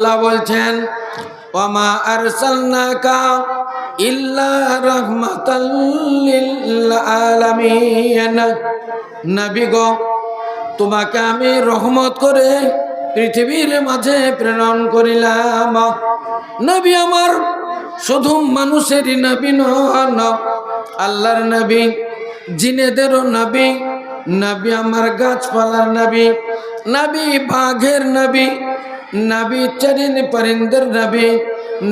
আল্লাহ বলছেন, ওমা আরসালনাকা ইল্লা রাহমাতাল লিল আলামিন নবী গো, তোমাকে আমি রহমত করে পৃথিবীর মাঝে প্রেরণ করিলাম। নবী আমার শুধু মানুষেরই নবী নন, আল্লাহর নবী, জিনেদেরও নবী নবী আমার গাছপালার নবী নবী বাঘের নবী নবী চরিন পরিন্দের নবী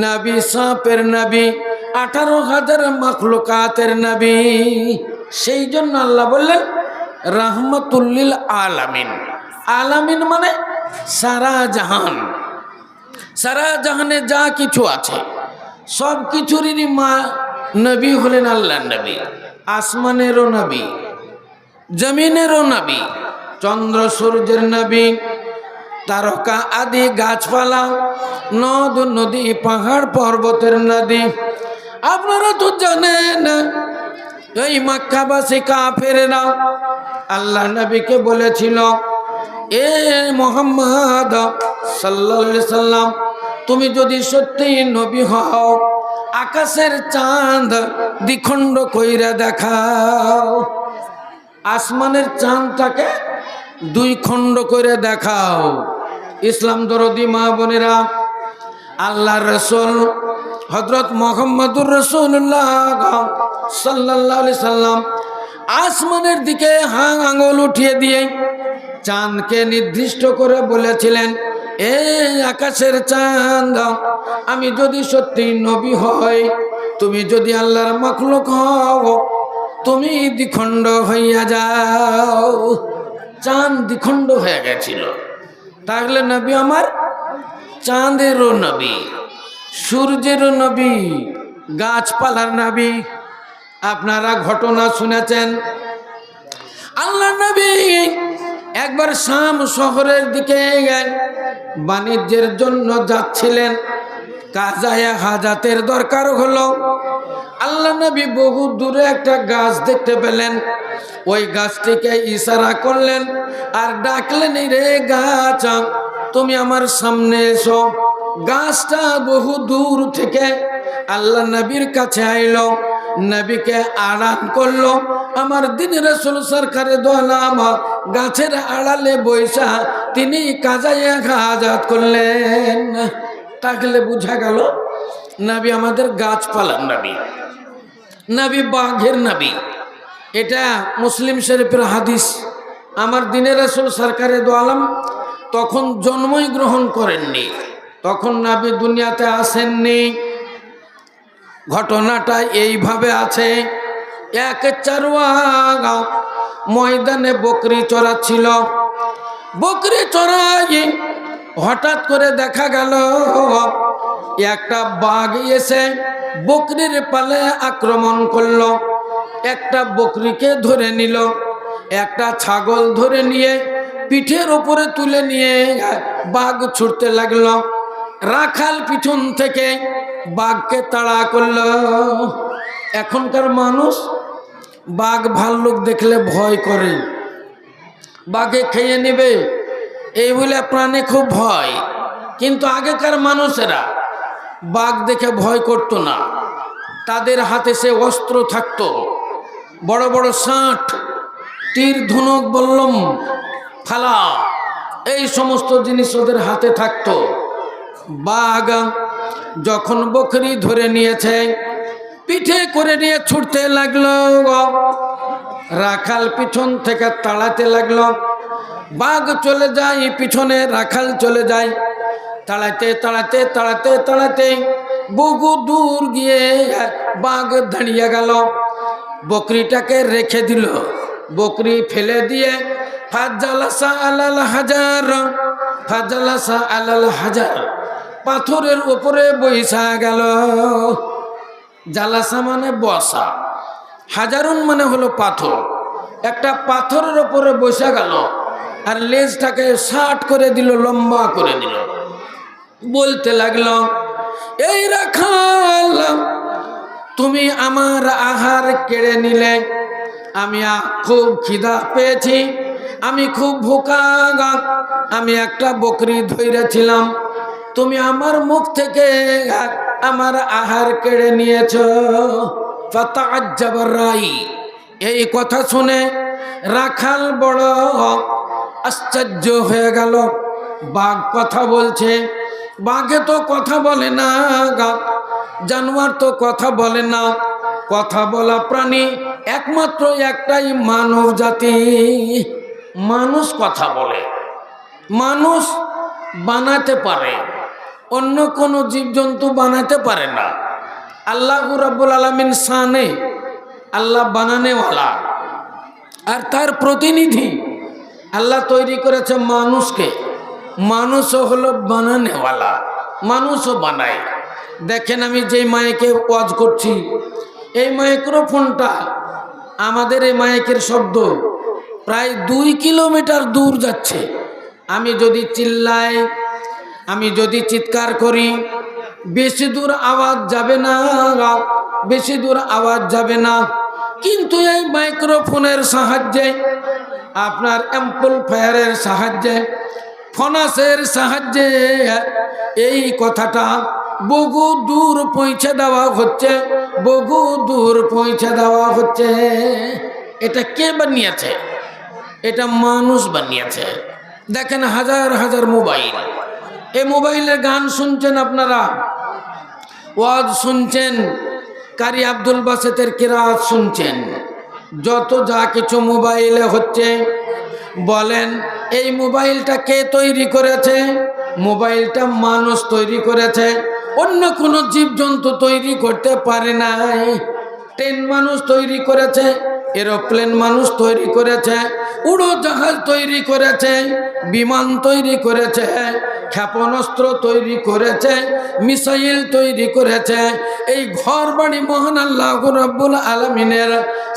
নবী সাপের নবী, আঠারো হাজার মখলুকাতের নবী। সেই জন্য আল্লাহ বললেন, রহমতুল্লিল আলামিন। আলামিন মানে সারা জাহান। সারা জাহানে যা কিছু আছে, সব কিছুরই মা নবী হলেন আল্লাহ নবী। আসমানেরও নবী, জমিনেরও নবী, চন্দ্র সূর্যের নবী তারকা আদি গাছপালা, নদ, নদী, পাহাড়, পর্বতের নদী। আপনারা তো জানেন, এই মাক্কাবাসী কাফেরেরা আল্লাহ নবীকে বলেছিল, এ মোহাম্মদ সাল্লা সাল্লাম, তুমি যদি সত্যি নবী হও, আকাশের চাঁদ দ্বিখণ্ড কইরা দেখাও। আসমানের চাঁদটাকে দুই খণ্ড করে দেখাও। ইসলাম দরদি মা বোনেরা, আল্লাহ রসুল হজরত মোহাম্মদুর রসুল্লাহ সাল্লাহ সাল্লাম আসমানের দিকে হাং আঙুল উঠিয়ে দিয়ে চাঁদকে নির্দিষ্ট করে বলেছিলেন এই আকাশের চাঁদ, আমি যদি সত্যি নবী হই, তুমি যদি আল্লাহর মখলুক হও, তুমি দ্বিখণ্ড হইয়া যাও। চাঁদ দ্বিখণ্ড হয়ে গেছিল। তাহলে নবী আমার চাঁদেরও নবী, সূর্যেরও নবী, গাছপালার নবী। আপনারা ঘটনা শুনেছেন। আল্লাহ নবী একবার শাম শহরের দিকে বাণিজ্যের জন্য যাচ্ছিলেন। কাজায় হাজাতের দরকার হলো। আল্লাহ নবী বহু দূরে একটা গাছ দেখতে পেলেন। ওই গাছটিকে ইশারা করলেন, আর ডাকলেন রে গাছ, তুমি আমার সামনে এসো। গাছটা বহু দূর থেকে আল্লাহ নবীর কাছে আইলো। নবীকে আড়াল করল, আমার দিন রসুল সরকারে দোয়ালাম গাছের আড়ালে বৈশা, তিনি কাজায় আজাদ করলেন। তাহলে বুঝা গেল নবী আমাদের গাছপালার নবী। নবী বাঘের নবী। এটা মুসলিম শরীফের হাদিস। আমার দিনের রসুল সরকারে দোয়ালাম তখন জন্মই গ্রহণ করেননি। তখন নাবি দুনিয়াতে আসেননি। ঘটনাটা এইভাবে আছে। এক চারুয়া ময়দানে বকরি চড়াচ্ছিল। বকরি চড়াই হঠাৎ করে দেখা গেল, একটা বাঘ এসে বকরির পালে আক্রমণ করল। একটা বকরিকে ধরে নিল, একটা ছাগল ধরে নিয়ে পিঠের ওপরে তুলে নিয়ে বাঘ ছুটতে লাগল। রাখাল পিছন থেকে বাঘকে তাড়া করল, এখনকার মানুষ বাঘ ভাল্লুক দেখলে ভয় করে। বাঘে খেয়ে নেবে এই বলে প্রাণে খুব ভয়। কিন্তু আগেকার মানুষেরা বাঘ দেখে ভয় করতো না। তাদের হাতে সে অস্ত্র থাকতো। বড় বড় ষাট, তীর, ধনুক, বললম, ফালা, এই সমস্ত জিনিস ওদের হাতে থাকতো। বাঘ যখন বকরি ধরে নিয়েছে, পিঠে করে নিয়ে ছুটতে লাগল। রাখাল পিছন থেকে তাড়াতে লাগল। বাঘ চলে যায়, পিছনে রাখাল চলে যায়। তাড়াতে তাড়াতে তাড়াতে তাড়াতে বহু দূর গিয়ে বাঘ দাঁড়িয়ে গেল। বকরিটাকে রেখে দিল। বকরি ফেলে দিয়ে ফাজালাসা আলাল হাজার ফাজালাসা আলাল হাজার। পাথরের উপরে বৈশা গেল। জালাসা মানে বসা। হাজারুন মানে হলো পাথর। একটা পাথরের ওপরে বসে গেল। আর লেজটাকে শার্ট করে দিল, লম্বা করে দিল। বলতে লাগল, এই রাখাল, তুমি আমার আহার কেড়ে নিলে। আমি খুব খিদা পেয়েছি, আমি খুব ভোকা আমি একটা বকরি ধৈরেছিলাম। তুমি আমার মুখ থেকে আমার আহার কেড়ে নিয়েছ। রাই। এই কথা শুনে রাখাল বড় আশ্চর্য হয়ে গেল। বাঘ কথা বলছে, বাঘে তো কথা বলে না গা- জানোয়ার তো কথা বলে না। কথা বলা প্রাণী একমাত্র একটাই মানব জাতি। মানুষ কথা বলে, মানুষ বানাতে পারে, অন্য কোনো জীবজন্তু বানাতে পারে না। আল্লাহ রাব্বুল আলমিন সানে আল্লাহ বানানেওয়ালা। আর তার প্রতিনিধি আল্লাহ তৈরি করেছে মানুষকে। মানুষও হলো বানানেওয়ালা, মানুষও বানায়। দেখেন আমি যেই মাইকে ওয়াজ করছি, এই মাইক্রোফোনটা আমাদের এই মাইকের শব্দ প্রায় দুই কিলোমিটার দূর যাচ্ছে। আমি যদি চিল্লাই, আমি যদি চিৎকার করি, বেশি দূর আওয়াজ যাবে না, বেশি দূর আওয়াজ যাবে না। কিন্তু এই মাইক্রোফোনের সাহায্যে আপনার অ্যাম্পলফায়ারের সাহায্যে, ফনাসের সাহায্যে এই কথাটা বহু দূর পৌঁছে দেওয়া হচ্ছে, বহু দূর পৌঁছে দেওয়া হচ্ছে। এটা কে বানিয়েছে? এটা মানুষ বানিয়েছে। দেখেন হাজার হাজার মোবাইল। এই মোবাইলের গান শুনছেন আপনারা? ওয়াজ শুনছেন? কারি আব্দুল বাসেতের কিরাত শুনছেন? যত যা কিছু মোবাইলে হচ্ছে, বলেন, এই মোবাইলটা কে তৈরি করেছে? মোবাইলটা মানুষ তৈরি করেছে। অন্য কোনো জীবজন্তু তৈরি করতে পারে নাই। ট্রেন মানুষ তৈরি করেছে, এরোপ্লেন মানুষ তৈরি করেছে, উড়োজাহাজ তৈরি করেছে, বিমান তৈরি করেছে ক্ষেপণাস্ত্র তৈরি করেছে, মিসাইল তৈরি করেছে। এই ঘর বাড়ি মহান আল্লাহ রব্বুল আলমিনের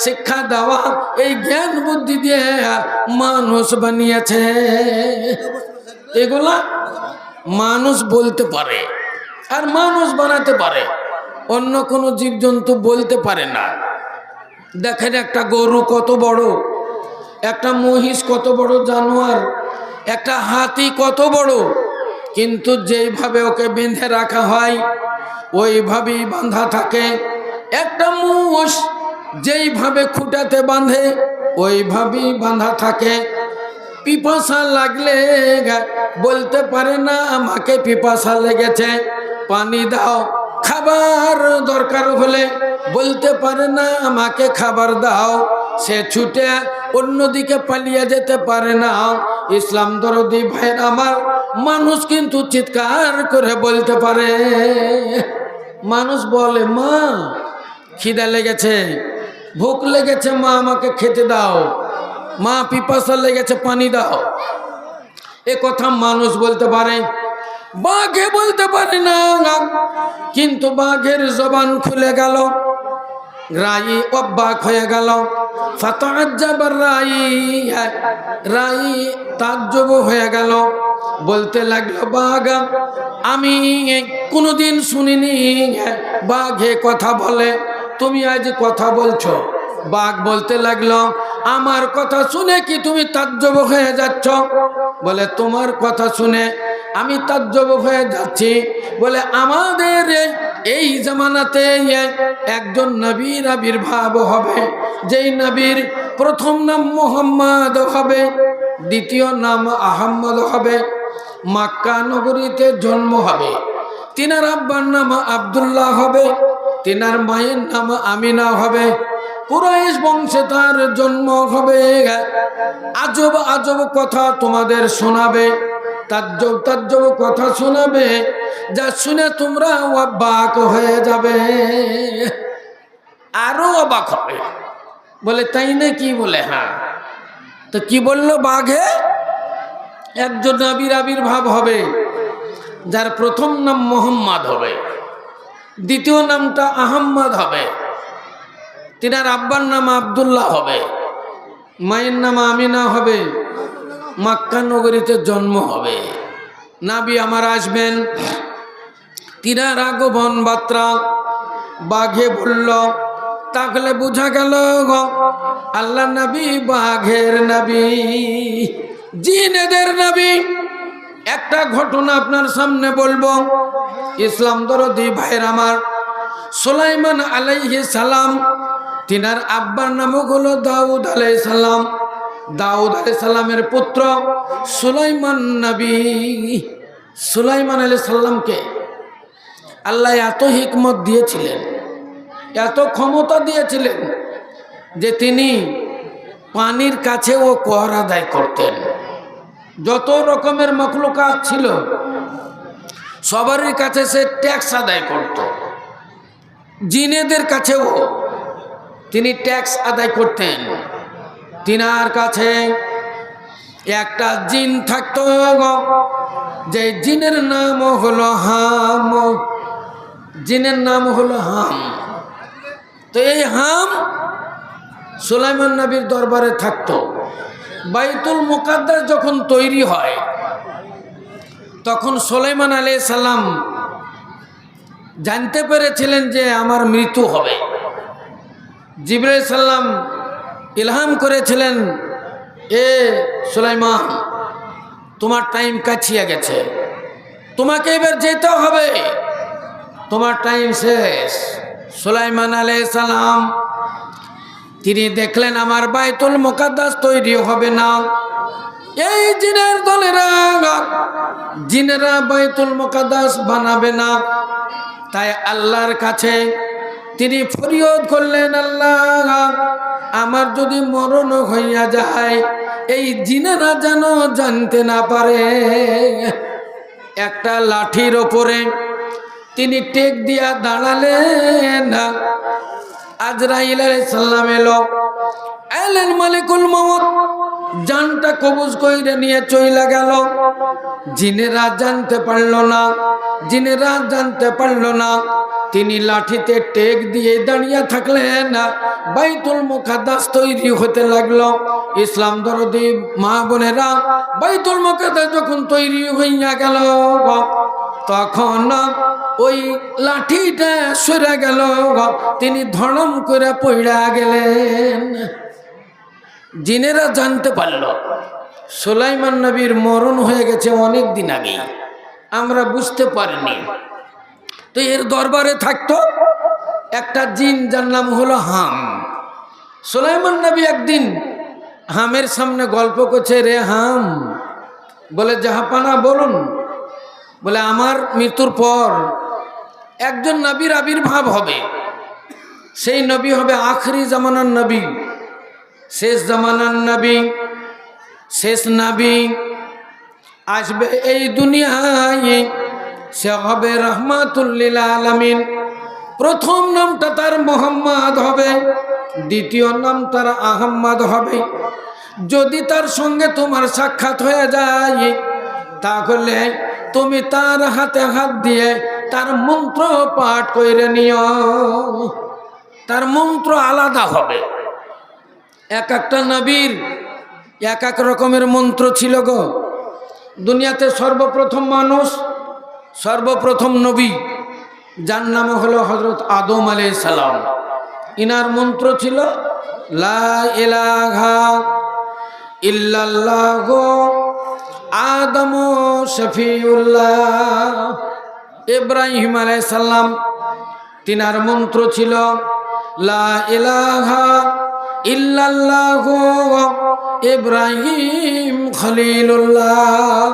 শিক্ষা দেওয়া, এই জ্ঞান বুদ্ধি দিয়ে মানুষ বানিয়েছে। এগুলা মানুষ বলতে পারে আর মানুষ বানাতে পারে। অন্য কোনো জীবজন্তু বলতে পারে না। দেখেন একটা গরু কত বড়, একটা মহিষ কত বড়, জানোয়ার, একটা হাতি কত বড় কিন্তু যেইভাবে ওকে বেঁধে রাখা হয়, ওইভাবেই বাঁধা থাকে। একটা মুষ যেইভাবে খুঁটাতে বাঁধে, ওইভাবেই বাঁধা থাকে। পিপাসা লাগলে বলতে পারে না আমাকে পিপাসা লেগেছে, পানি দাও, খাবার দরকার হলে। বলতে পারে না আমাকে খাবার দাও, সে ছুটে অন্যদিকে পালিয়ে যেতে পারে না। ইসলাম দরদি ভাইয়ের আমার, মানুষ কিন্তু চিৎকার করে বলতে পারে। মানুষ বলে, মা, খিদা লেগেছে, ভুক লেগেছে, মা, আমাকে খেতে দাও। মা, পিপাসা লেগেছে, পানি দাও। এ কথা মানুষ বলতে পারে, বাঘে বলতে পারে না, কিন্তু বাঘের জবান খুলে গেল। রাই অবাক হয়ে গেল। ফাতাজ্জাবার রাই রাই তাজ্জব হয়ে গেল। বলতে লাগল, বাঘ, আমি কোনোদিন শুনিনি, বাঘে কথা বলে। তুমি আজ কথা বলছো? বাঘ বলতে লাগল, আমার কথা শুনে কি তুমি তাজ্জব হয়ে যাচ্ছ? বলে, তোমার কথা শুনে আমি তাজ্জব হয়ে যাচ্ছি। বলে, আমাদের এই জামানাতে একজন নবীর আবির্ভাব হবে। যেই নবীর প্রথম নাম মোহাম্মদ হবে, দ্বিতীয় নাম আহম্মদ হবে, মাক্কা নগরীতে জন্ম হবে। তিনার আব্বার নাম আবদুল্লাহ হবে, তিনার মায়ের নাম আমিনা হবে। কুরাইশ বংশে তার জন্ম হবে। আজব আজব কথা তোমাদের শোনাবে। তাজ্জব তাজ্জব কথা শোনাবে, যা শুনে তোমরা অবাক হয়ে যাবে। আরও অবাক হবে। বলে, তাই না কি বলে হ্যাঁ। তো কি বলল বাঘে? একজন আবির আবির্ভাব হবে, যার প্রথম নাম মোহাম্মদ হবে। দ্বিতীয় নামটা আহম্মদ হবে। তিনার আব্বার নাম আবদুল্লাহ হবে। মায়ের নাম আমিনা হবে। মাক্কা নগরীতে জন্ম হবে। নাবি আমার আসবেন। তিনার আগমন বার্তা বাঘে বলল, তাহলে বোঝা গেল আল্লাহ নবী বাঘের নবী, জিনেদের নবী। একটা ঘটনা আপনার সামনে বলব। ইসলাম দরদি ভাইয়ের আমার সোলাইমান আলাইহি সালাম, তিনার আব্বার নামও হলো দাউদ আলাই সালাম। দাউদ আলাই সালামের পুত্র সুলাইমান নবী, সুলাইমান আলাই সাল্লামকে আল্লাহ এত হিকমত দিয়েছিলেন, এত ক্ষমতা দিয়েছিলেন যে তিনি পানির কাছেও কর আদায় করতেন। যত রকমের মখলুকাত ছিল, সবারই কাছে সে ট্যাক্স আদায় করত। জিনেদের কাছেও তিনি ট্যাক্স আদায় করতেন। তিনার কাছে একটা জিন থাকতো যে জিনের নাম হলো হাম। জিনের নাম হলো হাম। তো এই হাম সুলাইমান নবীর দরবারে থাকতো। বাইতুল মুকাদ্দাস যখন তৈরি হয়, তখন সোলাইমান আলী সাল্লাম জানতে পেরেছিলেন যে আমার মৃত্যু হবে। জিবরাই সাল্লাম ইলহাম করেছিলেন, এ সুলাইমান, তোমার টাইম কাছিয়ে গেছে। তোমাকে এবার যেতে হবে। তোমার টাইম শেষ। সুলাইমান সালাম, তিনি দেখলেন, আমার বাইতুল মোকাদ্দাস তৈরি হবে না। এই জিনের দলেরা, জিনেরা বাইতুল মোকাদ্দাস বানাবে না। তাই আল্লাহর কাছে তিনি ফরিয়দ করলেন, আল্লাহ, আমার যদি মরণ হইয়া যায়, এই জিনেরা যেন জানতে না পারে। একটা লাঠির ওপরে তিনি টেক দিয়া দাঁড়ালেন। আজরাইল সাল্লাম এলো এলেন মালিকুল মমত জানটা কবুজ কইরে নিয়ে চইলা গেল। জিনেরা জানতে পারল না, জিনেরা জানতে পারল না তিনি লাঠিতে টেক দিয়ে দাঁড়িয়ে থাকলেন। বাইতুল মুখাদ্দাস তৈরি হতে লাগল। ইসলাম দরদি মা বোনেরা বাইতুল মুখাদ্দাস যখন তৈরি হইয়া গেল, তখন ওই লাঠিটা সরে গেল। তিনি ধড়ম করে পড়া গেলেন। জিনেরা জানতে পারল, সোলাইমান নবীর মরণ হয়ে গেছে অনেক দিন আগে আমরা বুঝতে পারিনি তো এর দরবারে থাকতো একটা জিন যার নাম হলো হাম। সোলাইমান নবী একদিন হামের সামনে গল্প করছে, রে হাম। বলে, জাহাপানা, বলুন। বলে, আমার মৃত্যুর পর একজন নবীর আবির্ভাব হবে। সেই নবী হবে আখরি জামানার নবী, শেষ জামানার নবী, শেষ নবী। আসবে এই দুনিয়ায় সে হবে রহমাতুল্লিল আলমিন। প্রথম নামটা তার মোহাম্মদ হবে, দ্বিতীয় নাম তার আহম্মদ হবে। যদি তার সঙ্গে তোমার সাক্ষাৎ হয়ে যায়, তাহলে তুমি তার হাতে হাত দিয়ে তার মন্ত্র পাঠ করে নিও। তার মন্ত্র আলাদা হবে। এক একটা নবীর এক এক রকমের মন্ত্র ছিল গো। দুনিয়াতে সর্বপ্রথম মানুষ সর্বপ্রথম নবী, যার নাম হলো হজরত আদম আলাই সালাম। ইনার মন্ত্র ছিল, লা আদম শফিউল্লাহ। ইব্রাহিম আলাই সাল্লাম তিনার মন্ত্র ছিল, লা ইব্রাহিম খলিলুল্লাহ।